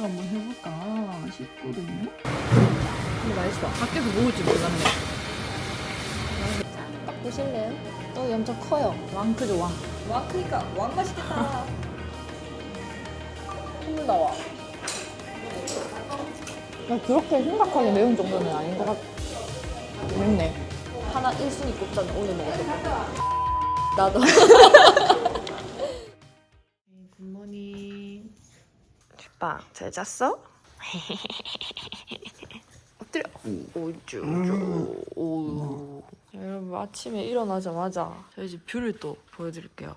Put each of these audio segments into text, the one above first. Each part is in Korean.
투어를 한번 해볼까 싶거든요. 근데 맛있어. 밖에서 먹을 줄 몰랐네. 딱 보실래요? 떡이 엄청 커요. 왕 크죠 왕. 와, 그니까 왕 맛있겠다. 콧물 나와. 그렇게 심각하게 매운 정도는 아닌 것 같아. 맵네. 하나 1순위 꼽자면 오늘 먹었을 거. 나도. 주빵, 잘 잤어? 엎드려. 오쭈, 오쭈, 오. 여러분, 아침에 일어나자마자 저희 집 뷰를 또 보여드릴게요.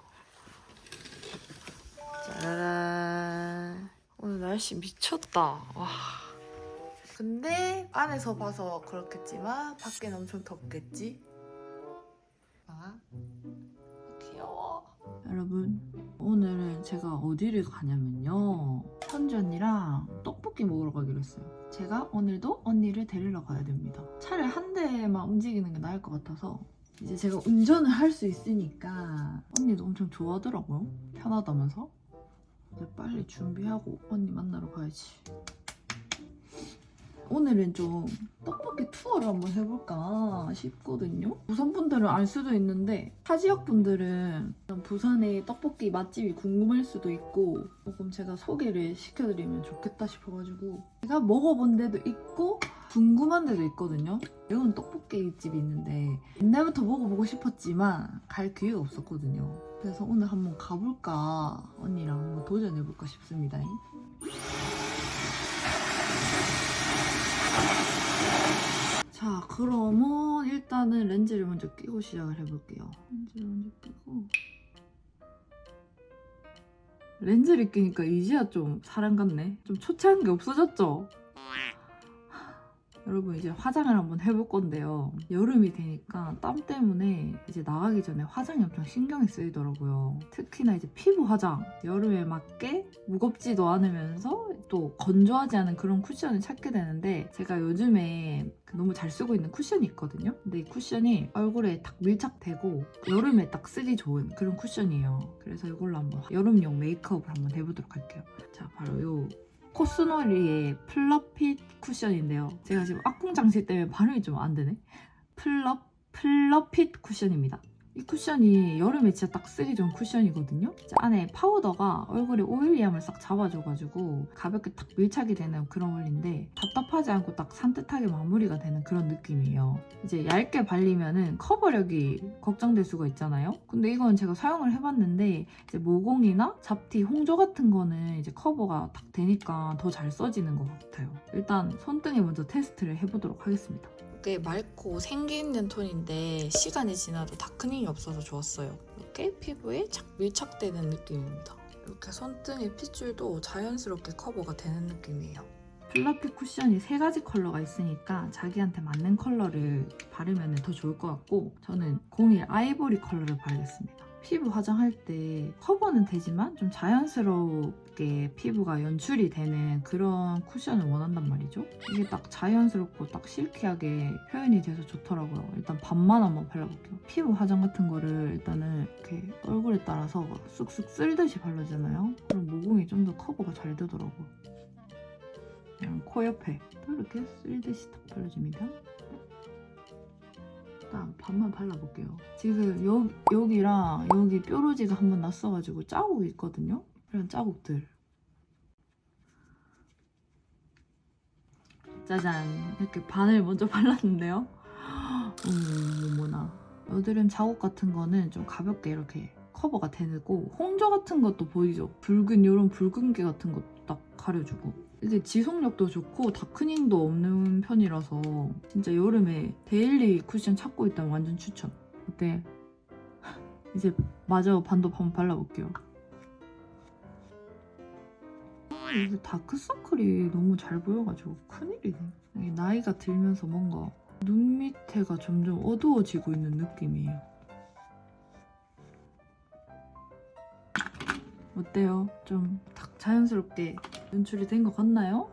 짜라란. 오늘 날씨 미쳤다. 와. 근데 안에서 봐서 그렇겠지만 밖엔 엄청 덥겠지? 아, 귀여워. 여러분, 오늘은 제가 어디를 가냐면요. 현주 언니랑 떡볶이 먹으러 가기로 했어요. 제가 오늘도 언니를 데리러 가야 됩니다. 차를 한 대만 움직이는 게 나을 것 같아서 이제 제가 운전을 할 수 있으니까 언니도 엄청 좋아하더라고요. 편하다면서. 이제 빨리 준비하고 언니 만나러 가야지. 오늘은 좀 떡볶이 투어를 한번 해볼까 싶거든요. 부산 분들은 알 수도 있는데 타 지역 분들은 부산의 떡볶이 맛집이 궁금할 수도 있고 조금 제가 소개를 시켜드리면 좋겠다 싶어가지고 제가 먹어본 데도 있고 궁금한 데도 있거든요. 매운 떡볶이 집이 있는데 옛날부터 먹어보고 싶었지만 갈 기회가 없었거든요. 그래서 오늘 한번 가볼까 언니랑 한번 도전해볼까 싶습니다. 자, 그러면 일단은 렌즈를 먼저 끼고 시작을 해볼게요. 렌즈를 먼저 끼고. 렌즈를 끼니까 이제야 좀 사람 같네. 좀 초췌한 게 없어졌죠? 여러분 이제 화장을 한번 해볼 건데요. 여름이 되니까 땀 때문에 이제 나가기 전에 화장이 엄청 신경이 쓰이더라고요. 특히나 이제 피부 화장 여름에 맞게 무겁지도 않으면서 또 건조하지 않은 그런 쿠션을 찾게 되는데 제가 요즘에 그 너무 잘 쓰고 있는 쿠션이 있거든요. 근데 이 쿠션이 얼굴에 딱 밀착되고 여름에 딱 쓰기 좋은 그런 쿠션이에요. 그래서 이걸로 한번 여름용 메이크업을 한번 해보도록 할게요. 자 바로 요 코스놀이의 플러핏 쿠션인데요. 제가 지금 악궁장치 때문에 발음이 좀 안 되네. 플러 플러핏 쿠션입니다. 이 쿠션이 여름에 진짜 딱 쓰기 좋은 쿠션이거든요. 안에 파우더가 얼굴에 오일리함을 싹 잡아줘가지고 가볍게 딱 밀착이 되는 그런 원리인데 답답하지 않고 딱 산뜻하게 마무리가 되는 그런 느낌이에요. 이제 얇게 발리면은 커버력이 걱정될 수가 있잖아요. 근데 이건 제가 사용을 해봤는데 이제 모공이나 잡티, 홍조 같은 거는 이제 커버가 딱 되니까 더 잘 써지는 것 같아요. 일단 손등에 먼저 테스트를 해보도록 하겠습니다. 꽤 맑고 생기 있는 톤인데 시간이 지나도 다크닝이 없어서 좋았어요. 이렇게 피부에 착 밀착되는 느낌입니다. 이렇게 손등의 핏줄도 자연스럽게 커버가 되는 느낌이에요. 플러피 쿠션이 세 가지 컬러가 있으니까 자기한테 맞는 컬러를 바르면 더 좋을 것 같고 저는 01 아이보리 컬러를 바르겠습니다. 피부 화장할 때 커버는 되지만 좀 자연스럽게 피부가 연출이 되는 그런 쿠션을 원한단 말이죠. 이게 딱 자연스럽고 딱 실키하게 표현이 돼서 좋더라고요. 일단 반만 한번 발라볼게요. 피부 화장 같은 거를 일단은 이렇게 얼굴에 따라서 쑥쑥 쓸듯이 바르잖아요. 그럼 모공이 좀 더 커버가 잘 되더라고요. 그냥 코 옆에 또 이렇게 쓸듯이 딱 발라줍니다. 딱 반만 발라볼게요. 지금 여, 여기랑 여기 뾰루지가 한번 났어가지고 자국이 있거든요. 이런 자국들. 짜잔 이렇게 반을 먼저 발랐는데요. 어머나 여드름 자국 같은 거는 좀 가볍게 이렇게 커버가 되고 홍조 같은 것도 보이죠? 붉은 이런 붉은기 같은 것도 딱 가려주고 이제 지속력도 좋고 다크닝도 없는 편이라서 진짜 여름에 데일리 쿠션 찾고 있다면 완전 추천 어때? 이제 마저 반도 한번 발라볼게요 여기 다크서클이 너무 잘 보여가지고 큰일이네 이게 나이가 들면서 뭔가 눈 밑에가 점점 어두워지고 있는 느낌이에요 어때요? 좀딱 자연스럽게 연출이 된 것 같나요?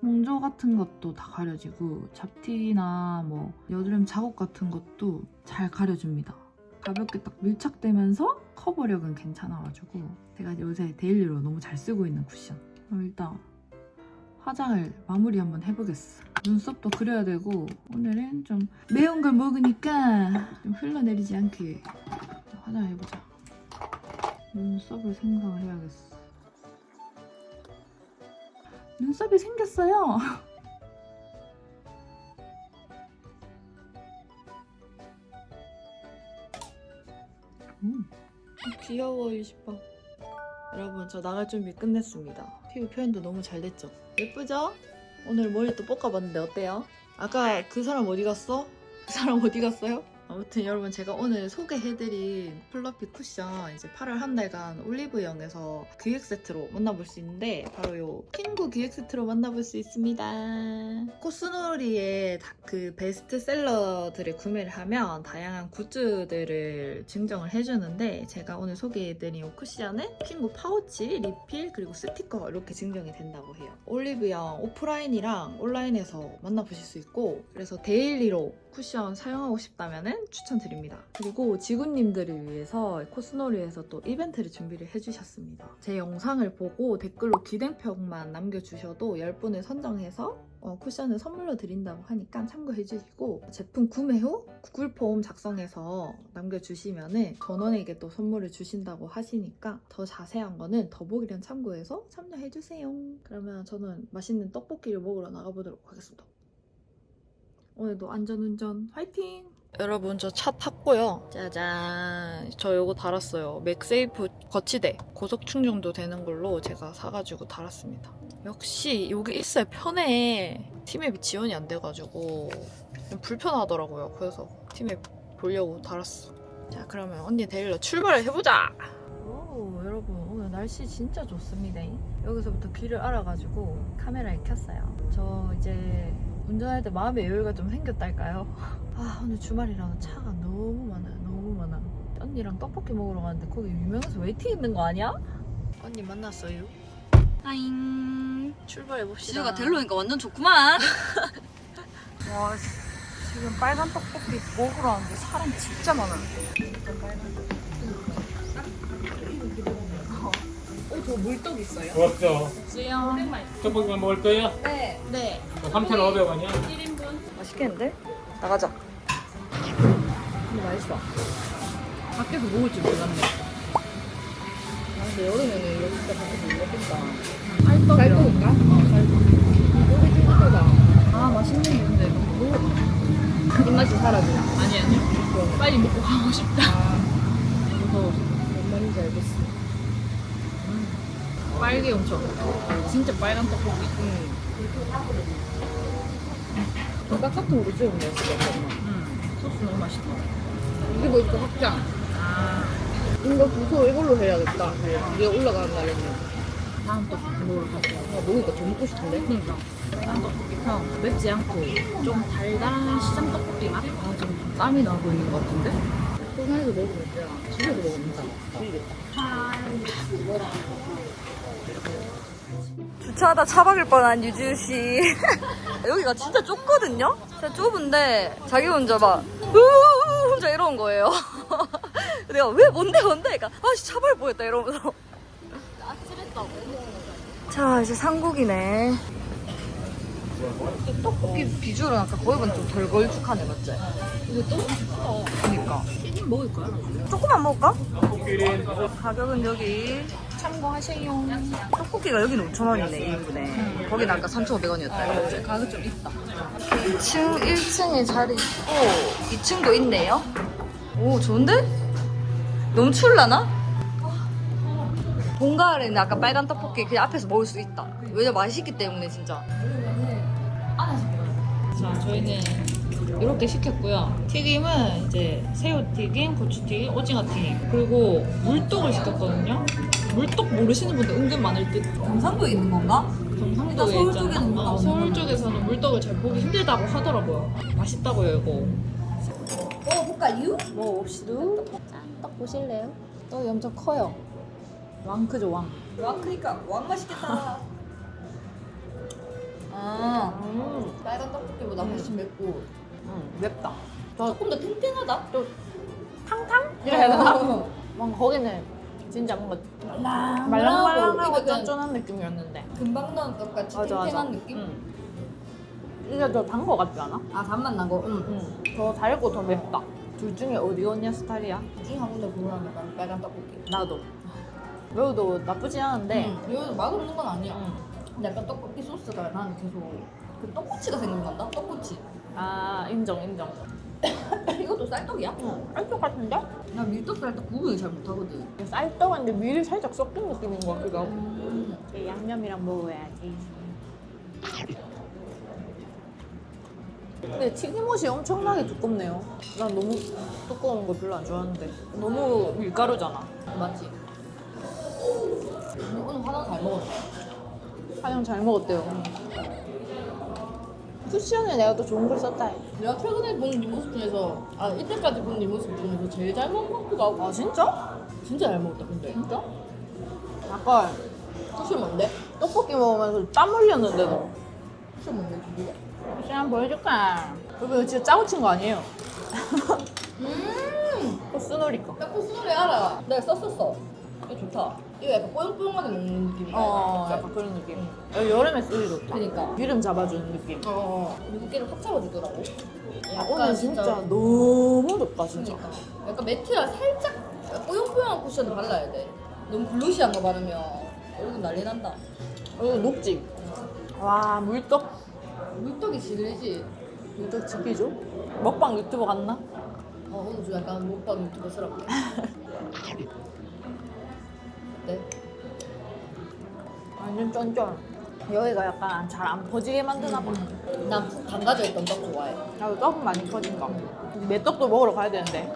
홍조 같은 것도 다 가려지고 잡티나 뭐 여드름 자국 같은 것도 잘 가려줍니다. 가볍게 딱 밀착되면서 커버력은 괜찮아가지고 제가 요새 데일리로 너무 잘 쓰고 있는 쿠션. 그럼 일단 화장을 마무리 한번 해보겠어. 눈썹도 그려야 되고 오늘은 좀 매운 걸 먹으니까 좀 흘러내리지 않게 화장해보자. 눈썹을 생성을 해야겠어. 눈썹이 생겼어요. 음. 귀여워 유시빠. 여러분 저 나갈 준비 끝냈습니다. 피부 표현도 너무 잘 됐죠? 예쁘죠? 오늘 머리 또 볶아봤는데 어때요? 아까 그 사람 어디 갔어? 그 사람 어디 갔어요? 아무튼 여러분 제가 오늘 소개해드린 플러피 쿠션 이제 8월 한 달간 올리브영에서 기획 세트로 만나볼 수 있는데 바로 요 핑구 기획 세트로 만나볼 수 있습니다. 코스놀이의 다- 그 베스트셀러들을 구매를 하면 다양한 굿즈들을 증정을 해주는데 제가 오늘 소개해드린 이 쿠션은 핑구 파우치, 리필 그리고 스티커 이렇게 증정이 된다고 해요. 올리브영 오프라인이랑 온라인에서 만나보실 수 있고 그래서 데일리로 쿠션 사용하고 싶다면 추천드립니다. 그리고 지구님들을 위해서 코스놀이에서 또 이벤트를 준비를 해주셨습니다. 제 영상을 보고 댓글로 기대평만 남겨주셔도 10분을 선정해서 어, 쿠션을 선물로 드린다고 하니까 참고해주시고 제품 구매 후 구글 폼 작성해서 남겨주시면은 전원에게 또 선물을 주신다고 하시니까 더 자세한 거는 더보기란 참고해서 참여해주세요. 그러면 저는 맛있는 떡볶이를 먹으러 나가보도록 하겠습니다. 오늘도 안전운전 화이팅! 여러분 저 차 탔고요. 짜잔. 저 요거 달았어요. 맥세이프 거치대. 고속 충전도 되는 걸로 제가 사가지고 달았습니다. 역시 여기 있어야 편해. 팀앱이 지원이 안 돼가지고 좀 불편하더라고요. 그래서 팀앱 보려고 달았어. 자 그러면 언니 데리러 출발을 해보자. 오 여러분 오늘 날씨 진짜 좋습니다. 여기서부터 길을 알아가지고 카메라에 켰어요. 저 이제 운전할 때 마음의 여유가 좀 생겼달까요? 아 오늘 주말이라서 차가 너무 많아요. 너무 많아. 언니랑 떡볶이 먹으러 가는데 거기 유명해서 웨이팅 있는 거 아니야? 언니 만났어요. 하잉 출발해 봅시다. 지우가 델로니까 완전 좋구만 와 지금 빨간 떡볶이 먹으러 왔는데 사람 진짜 많아요. 어저 물떡 있어요? 좋았죠. 수영. 떡볶이만 먹을 거야? 네. 네. 3,500원이야? 맛있겠는데? 나가자. 근데 맛있어. 밖에서 먹을 줄 몰랐네. 아, 근데 여름에는 이거 진짜 밖에서 못 먹겠다. 알떡이랑. 잘 먹을까? 여기 찐득하다. 아, 맛있는데 너무 먹어봐. 입맛이 사라지나? 아니, 아니요. 빨리 먹고 가고 싶다. 아, 무서워. 뭔 말인지 알겠어. 음. 빨개 엄청. 진짜 빨간 떡볶이. 음. 김 밥 같은 거로 찍으면 맛있겠다. 응. 소스 너무 맛있다. 이게 뭐 이거 확장. 아. 이거 부서 이걸로 해야겠다. 이게 올라가는 날에는. 다음 떡볶이 먹으러 가자. 아, 먹으니까 더 먹고 싶은데? 그러니까. 다음 떡볶이랑 맵지 않고 좀 달달한 시장 떡볶이 맛? 아, 좀 땀이 나고 있는 것 같은데? 포장해서 먹으면 진짜 집에서 먹으면 다 맛있겠다. 주차하다 차박일 뻔한 유주 씨 여기가 진짜 좁거든요? 진짜 좁은데 자기 혼자 막 우우우 혼자 이러는 거예요 내가 왜 뭔데 뭔데 그러니까 아씨 차박일 뻔했다 이러면서 자 이제 상국이네 떡볶이 비주얼은 아까 거기보다 좀 덜 걸쭉하네 맞지? 이거 또 맛있어. 그니까 튀김 먹을 거야? 조금만 먹을까? 가격은 여기 참고하세요. 떡볶이가 여기는 5,000원이네 1인분에 거기는 아까 3,500원이었다 이제 가격 좀 있다. 2층, 1층에 자리 있고 2층도 있네요. 오 좋은데? 너무 추울라나? 본가을에는 아까 빨간 떡볶이 그냥 앞에서 먹을 수 있다. 왜냐 맛있기 때문에 진짜. 자, 저희는 이렇게 시켰고요. 튀김은 이제 새우 튀김, 고추 튀김, 오징어 튀김 그리고 물떡을 시켰거든요. 물떡 모르시는 분들 은근 많을 듯. 경상도에 있는 건가? 경상도에 서울 있잖아. 쪽에는 어, 서울 쪽에서는 물떡을 잘 보기 힘들다고 하더라고요. 맛있다고요, 이거. 먹어볼까요? 먹어봅시다. 짠, 떡 보실래요? 떡이 엄청 커요. 왕 크죠, 왕. 와 크니까 왕 맛있겠다. 아 음, 빨간 떡볶이보다 훨씬 맵고 음 맵다. 조금 더 탱탱하다. 탕탕? 이래야 되나? 뭔가 거기는 진짜 뭔가 말랑말랑하고 이거 쫀쫀한 느낌이었는데. 금방 넣은 떡같이 맞아, 맞아. 탱탱한 느낌? 응. 이게 더단 거 같지 않아? 아 단맛 나고 응. 응. 더 달고 더 맵다. 둘 중에 어디 언니 스타일이야? 중에 한 군데 고르면 약간 빨간 떡볶이 나도. 매우도 나쁘지 않은데. 응. 이거 맛없는 건 아니야 응. 근데 약간 떡볶이 소스가 나는 계속 그 떡꼬치가 생각난다? 떡꼬치 아 인정 인정. 이것도 쌀떡이야? 응. 알것 같은데? 나 밀떡 쌀떡 구분을 잘 못하거든 쌀떡인데 밀이 살짝 섞인 느낌인 것 같기도 하고. 음. 이제 양념이랑 먹어야지. 근데 튀김옷이 엄청나게 두껍네요. 난 너무 두꺼운 거 별로 안 좋아하는데. 너무 밀가루잖아. 맞지? 오늘 화장 잘 먹었어 화장 잘 먹었대요. 쿠션에 내가 또 좋은 걸 썼다. 해. 내가 최근에 본 네 모습 중에서 아 이때까지 본 네 모습 중에서 제일 잘 먹은 것 같기도 하고 아 진짜? 진짜 잘 먹었다 근데 진짜? 아까 쿠션 뭔데? 떡볶이 먹으면서 땀 흘렸는데도. 쿠션 뭔데 누구야? 쿠션 한번 보여줄까? 여러분 진짜 짜고 친 거 아니에요? 음 코스놀이 거. 나 코스놀이 알아 내가 썼었어 이거 좋다 이거 약간 뽀용뽀용하게 먹는 느낌이야 어. 약간 그런 느낌. 여- 여름에 쓰기 좋다. 그니까 기름 잡아주는 느낌. 어 미국 개를 확 잡아주더라고 아, 오늘 진짜 너무 덥다 진짜. 그러니까 약간 매트랑 살짝 뽀용뽀용한 쿠션을 발라야 돼 너무 글로시한 거 바르면 얼굴 난리 난다 이거 녹지. 와 물떡 물떡이 질리지 물떡 지키죠? 먹방 유튜버 같나? 어 오늘 좀 약간 먹방 유튜버스럽게 어때? 완전 쫀쫀. 여기가 약간 잘 안 퍼지게 만드나 봐. 난푹 담가져 있던 떡 좋아해 나도 떡은 많이 퍼진가. 내 떡도 먹으러 가야 되는데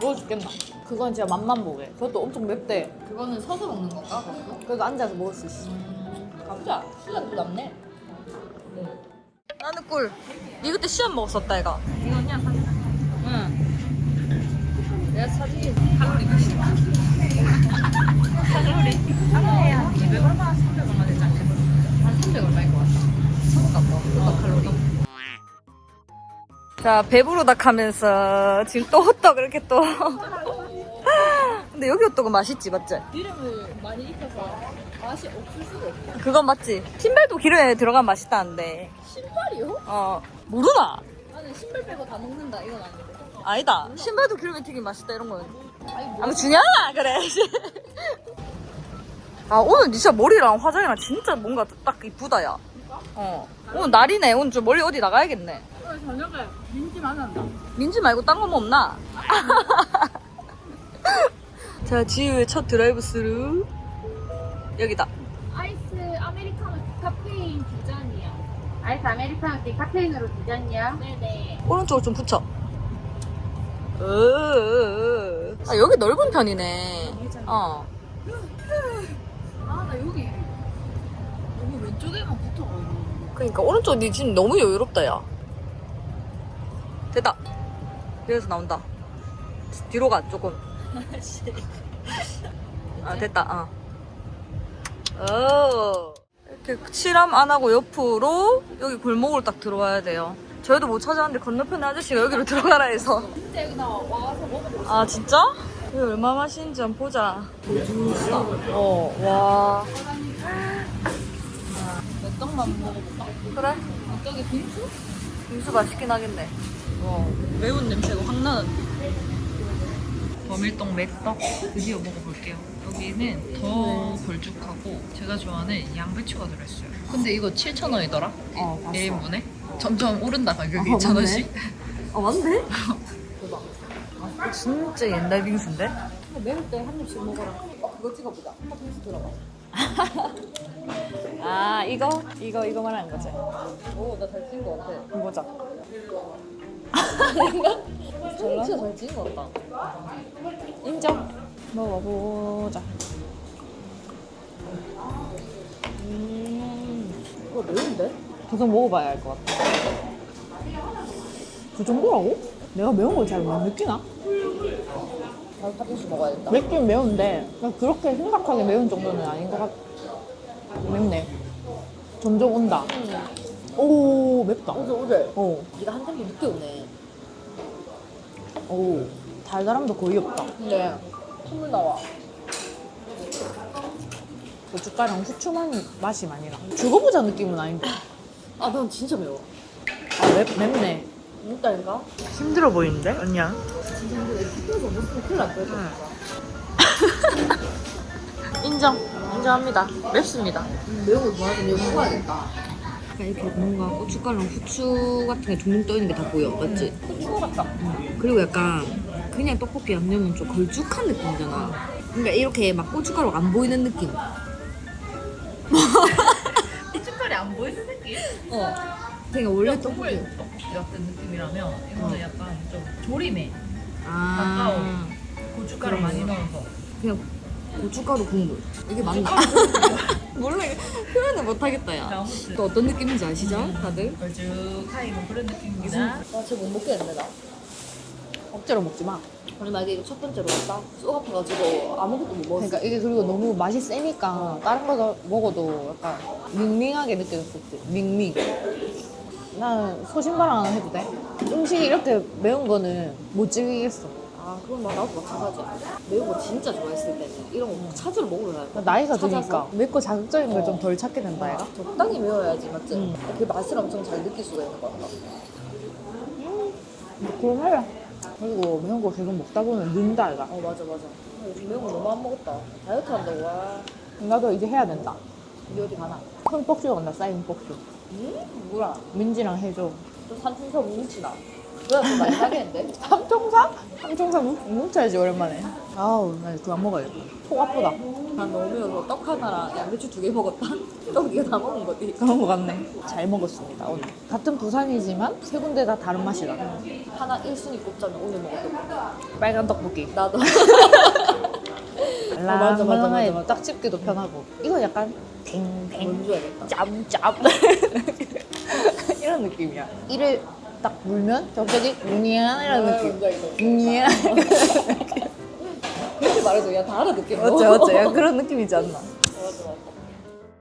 먹을 수 있겠나? 그건 진짜 맛만 보게. 그것도 엄청 맵대. 그거는 서서 먹는 건가? 그것도? 그래도 앉아서 먹을 수 있어. 감자 시간도 남네 나는 꿀. 니 그때 시험 먹었었다, 애가. 이거 언니야 사진 응. 내가 사진 칼로리 몇이 칼로리. 칼로리야. 200 얼마? 300 얼마 되지 않겠어? 한300 얼마일 것 같다 처음 뭐 호떡 칼로리 자, 배부르다 하면서 지금 또 호떡 이렇게 또. 근데 여기 호떡은 맛있지, 맞지? 기름을 많이 익혀서 맛이 없을 수가 없어 그건 맞지. 신발도 기름에 들어가면 맛있다는데. 신발이요? 어, 모르나? 나는 신발 빼고 다 먹는다 이건 아니고 아니다. 신발도 기름에 튀김 맛있다 이런 거는. 아니 뭐 아무 중요하나 그래. 아 오늘 진짜 머리랑 화장이랑 진짜 뭔가 딱 이쁘다 야. 어. 오늘 날이네. 오늘 좀 멀리 어디 나가야겠네. 오늘 저녁에 민지 만난다 민지 말고 딴 거 뭐 없나? 자 지우의 첫 드라이브 스루 여기다. 아이스 아메리카노 카페인 두 잔이야. 아이스 아메리카노 티 카페인으로 두 잔이야. 네네. 오른쪽을 좀 붙여. 으으으. 아 여기 넓은 편이네. 어. 왼쪽에만 붙어가지고. 그러니까 오른쪽 니 지금 너무 여유롭다 야. 됐다. 여기서 나온다. 뒤로 가 조금. 아 됐다 어 오. 이렇게 칠함 안 하고 옆으로 여기 골목으로 딱 들어와야 돼요. 저희도 못 찾아왔는데 건너편에 아저씨가 여기로 들어가라 해서. 진짜 여기 나 와서 먹어보고 아 진짜? 여기 얼마 맛있는지 한번 보자. 어 와 몇 떡만 먹어볼까? 그래 저기 빙수? 빙수 맛있긴 하겠네. 와, 매운 냄새가 확 나는데. 버밀떡 맵떡 드디어 먹어볼게요. 여기는 더 걸쭉하고 제가 좋아하는 양배추가 들어있어요. 근데 이거 7,000원이더라? 어, 봤어. 1인분에? 점점 오른다 가격이 어, 2,000원씩. 아 맞네? 아, 진짜 옛날 빙수인데? 근데 매울 때 한 입씩 먹어라 어 그거 찍어보자 팥빙수 들어가 아 이거 이거 이거 말하는 거지. 오나 잘 찍은 거 같아 보자. 진짜 잘 찍은 거 같다 인정. 먹어보자. 음, 이거 매운데? 계속 먹어봐야 할 것 같아. 그 정도라고? 내가 매운 걸 잘 못 느끼나? 나 팥빙수 먹어야겠다 맵긴 매운데 그냥 그렇게 심각하게 매운 정도는 아닌 것 같아. 맵네. 점점 온다. 오 맵다. 오늘 오늘 어. 네가 한 단계 늦게 오네 오 달달함도 거의 없다. 근데 콧물 나와 고춧가루랑 후추만 맛이 많이 나. 죽어보자 느낌은 아닌데. 아, 난 진짜 매워. 아, 맵, 맵네. 맵다니까? 힘들어 보이는데, 언니야? 진짜 근데 피부에서 먹으면 큰일 날 거야. 인정. 인정합니다. 맵습니다. 매운 거 좋아하지 매운 거 먹어야겠다. 약간 이렇게 뭔가 고춧가루랑 후추 같은 게 둥둥 떠 있는 게 다 보여, 맞지? 후추 같다. 그리고 약간 그냥 떡볶이 양념은 좀 걸쭉한 느낌이잖아. 그러니까 이렇게 막 고춧가루가 안 보이는 느낌. 고춧가루 안 보이는 느낌? 어. 그러니까 원래 떡볶이. 같은 느낌이라면 이거는 약간 좀 조림에 아. 고춧가루 많이 넣어서. 그냥 고춧가루 국물. 이게 맞나? 몰라 이게 표현을 못하겠다 야. 또 어떤 느낌인지 아시죠? 다들? 걸쭉하게 뭐 그런 느낌입니다. 나쟤못 먹겠는데 나. 억지로 먹지 마. 우리 만약에 이거 첫 번째로 딱쏙 아파가지고 아무것도 못 먹었어. 그러니까 이게 그리고 너무 맛이 세니까 다른 거 먹어도 약간 밍밍하게 느껴졌었지. 밍밍. 난 소신발언 하나 해도 돼? 음식이 이렇게 매운 거는 못 즐기겠어. 아 그건 막 나도 마찬가지야. 매운 거 진짜 좋아했을 때는 이런 거 찾으러 먹으러 그러니까 나이가 찾아서. 드니까 맵고 자극적인 걸 어. 좀덜 찾게 된다 얘가. 적당히 매워야지 맞지? 음. 그 맛을 엄청 잘 느낄 수가 있는 것 같아. 그럼 해라. 그리고 매운 거 계속 먹다 보면 는다 얘가. 어 맞아 맞아. 아, 요즘 매운 거 너무 안 먹었다. 다이어트 한다고 와. 나도 이제 해야 된다. 니 어디 가나? 큰 복주 간다 쌓인 복주. 응? 뭐야? 민지랑 해줘. 또 산풍사 뭉치나? 뭐야 좀 많이 사겠는데? 삼총사? 삼총사 뭉- 뭉쳐야지 오랜만에. 아우 나 그거 안 먹어야겠다. 속 아프다. 난 너무 매워서 떡 하나랑 양배추 두 개 먹었다. 떡 네가 다 먹은 거지? 그런 거 같네. 잘 먹었습니다 오늘. 같은 부산이지만 세 군데 다 다른 맛이 나. 하나 1순위 꼽자면 오늘 먹었던 거. 빨간 떡볶이. 나도. 라 맞아, 맞아, 에 맞아. 딱 집기도 편하고. 이거 약간 탱탱 뭔지 알겠다. 짭짭 이런 느낌이야. 이를 딱 물면 갑자기 웅이야 이런 느낌. 웅이야. 그렇게 말해서 그냥 다 알아듣겠어. 맞지 맞지. 약간 그런 느낌이지 않나?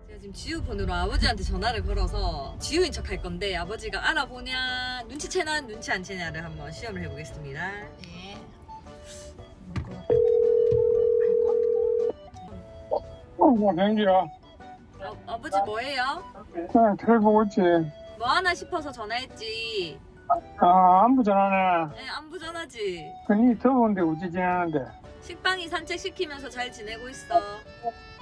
제가 지금 지우 번호로 아버지한테 전화를 걸어서 지우인 척 할 건데 아버지가 알아보냐 눈치채나 눈치 안 채냐를 한번 시험을 해보겠습니다. 네. 어, 경기야. 아, 아버지 뭐해요? 그냥 텔 보고 있지. 뭐 하나 싶어서 전화했지. 아, 안부 전화네. 네, 안부 전화지. 그니 더운데 우지 지내는데. 식빵이 산책시키면서 잘 지내고 있어.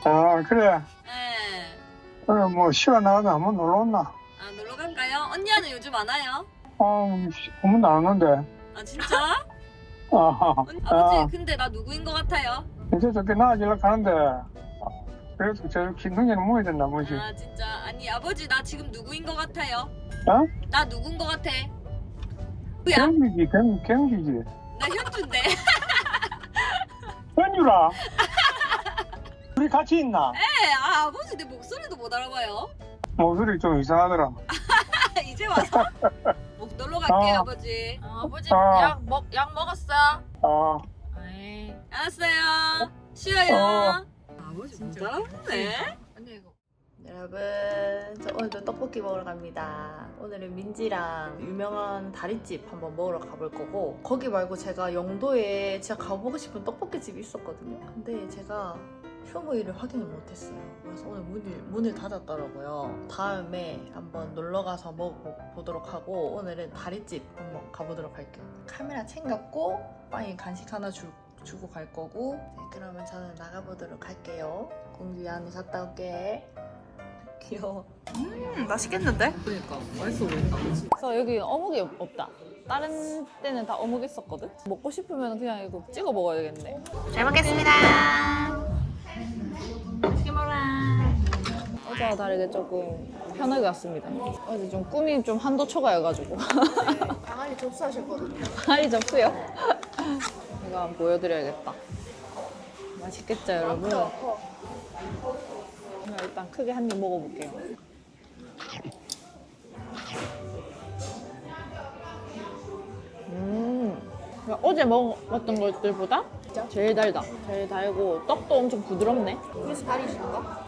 아, 그래. 네. 그래, 뭐, 시간 나가도 한번 놀러 온나? 아 놀러 갈까요? 언니는 요즘 안 와요? 아, 한번 나왔는데. 아 진짜? 아, 언니, 아, 아버지 근데 나 누구인 것 같아요? 이제 저렇게 나아지려고 하는데. 그래도 저 김동현은 모여야 된다, 뭐지. 아 진짜 아니 아버지 나 지금 누구인 것 같아요? 어? 나 누군 것 같아? 누구야? 경기지, 경, 경기지. 나 현주인데. 현유라. 우리 같이 있나? 네, 아 아버지 내 목소리도 못 알아봐요. 목소리 좀 이상하더라. 이제 와서 목 놀러 갈게요 어. 아버지. 아버지 아. 약, 먹, 약 먹었어? 아, 에이. 알았어요. 쉬어요. 어. 아버지 못 알아보네. 여러분, 저 오늘도 떡볶이 먹으러 갑니다. 오늘은 민지랑 유명한 다리집 한번 먹으러 가볼 거고, 거기 말고 제가 영도에 진짜 가보고 싶은 떡볶이 집이 있었거든요. 근데 제가 휴무일을 확인을 못했어요. 그래서 오늘 문을, 문을 닫았더라고요. 다음에 한번 놀러 가서 먹어보도록 하고, 오늘은 다리집 한번 가보도록 할게요. 카메라 챙겼고, 빵에 간식 하나 줄 주고 갈 거고 네, 그러면 저는 나가보도록 할게요 공주야 언니 갔다 올게 귀여워 맛있겠는데? 그러니까 맛있어 보인다. 그래서 여기 어묵이 없- 없다. 다른 때는 다 어묵 있었거든? 먹고 싶으면 그냥 이거 찍어 먹어야겠네. 잘 먹겠습니다 어제와 다르게 조금 편하게 왔습니다. 어제 좀 꿈이 좀 한도 초과여가지고. 강아지 접수하셨거든요 하리 접수요? 이거 한번 보여드려야겠다. 맛있겠죠, 여러분? 그냥 일단 크게 한 입 먹어볼게요. 음, 어제 먹었던 것들보다 제일 달다. 제일 달고 떡도 엄청 부드럽네. 그래서 다리신가?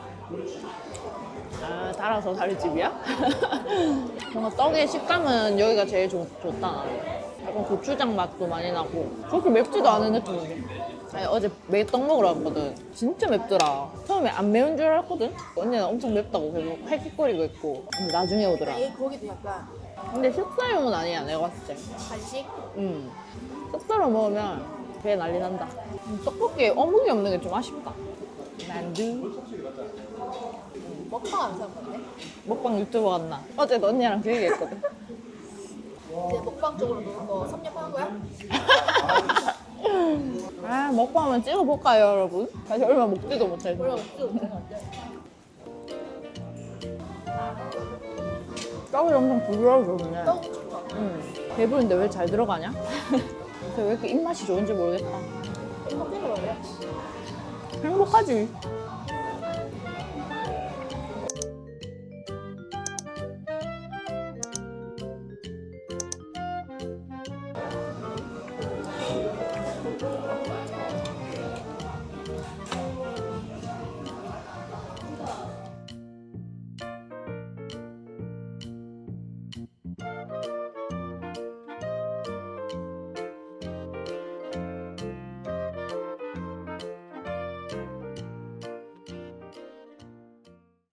아, 달아서 다리집이야? 뭔가 떡의 식감은 여기가 제일 좋, 좋다. 약간 고추장 맛도 많이 나고 그렇게 맵지도 않은 느낌인데 아니, 어제 매떡 먹으러 왔거든. 진짜 맵더라. 처음에 안 매운 줄 알았거든? 언니는 엄청 맵다고 계속 헥헥거리고 있고. 근데 나중에 오더라. 거기도 약간 근데 식사용은 아니야 내가 봤을 때. 간식? 응. 식사로 먹으면 배 난리 난다. 음, 떡볶이에 어묵이 없는 게 좀 아쉽다. 만두? 먹방 안 사는 건데? 먹방 유튜버 같나. 어제도 언니랑 그 얘기했거든. 이제 먹방 쪽으로 노는 거 섭렵하는 거야? 아 먹방 한번 찍어볼까요 여러분? 사실 얼마 먹지도 못해서 떡이 엄청 부드러워서 그냥. 응. 배부른데 왜 잘 들어가냐? 왜 이렇게 입맛이 좋은지 모르겠다 행복해 그러면. 행복하지